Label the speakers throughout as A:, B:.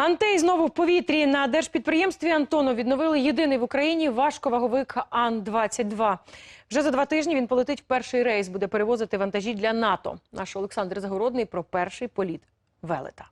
A: Антей знову в повітрі на держпідприємстві Антону відновили єдиний в Україні важковаговик Ан-22. Вже за два тижні він полетить в перший рейс, буде перевозити вантажі для НАТО. Наш Олександр Загородний про перший політ велета.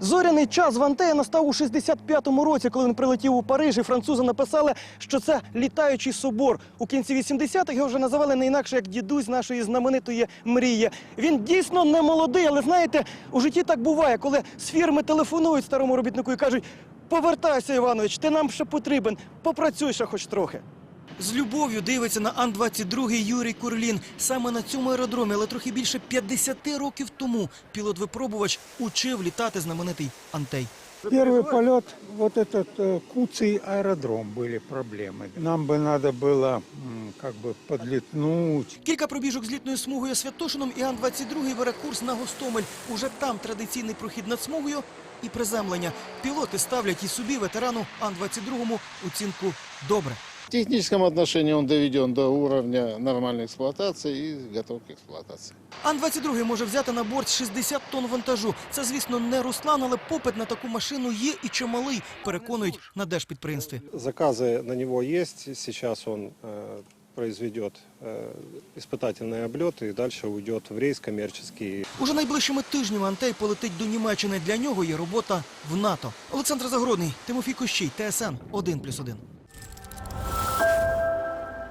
B: Зоряний час в Антея настав у 65-му році, коли він прилетів у Париж, і французи написали, що це літаючий собор. У кінці 80-х його вже називали не інакше як дідусь нашої знаменитої мрії. Він дійсно не молодий, але знаєте, у житті так буває, коли з фірми телефонують старому робітнику і кажуть: повертайся, Іванович, ти нам ще потрібен, попрацюй ще хоч трохи. З любов'ю дивиться на Ан-22 Юрій Курлін. Саме на цьому аеродромі, але трохи більше 50 років тому пілот-випробувач учив літати знаменитий Антей.
C: Первый полет, вот этот э, Куцый аэродром были проблемы. Нам бы надо было м, как бы подлетнуть.
B: Кілька пробіжок з літною смугою Святошином і Ан-22 бере курс на Гостомель. Уже там традиційний прохід над смугою і приземлення. Пілоти ставлять і собі ветерану Ан-22 оцінку «добре».
D: В техническом отношении он доведен до уровня нормальной эксплуатации и готов к эксплуатации.
B: Ан-22 може взяти на борт 60 тонн вантажу. Це, звісно, не Руслан, але попит на таку машину є і чималий, переконують на держпідприємстві.
E: Заказы на него есть. Сейчас он э, произведет э, испытательный облет и дальше уйдет в рейс коммерческий.
B: Уже найближчими тижнями Антей полетить до Німеччини. Для нього є робота в НАТО. Олександр Загородний, Тимофій Кощій, ТСН 1+,1.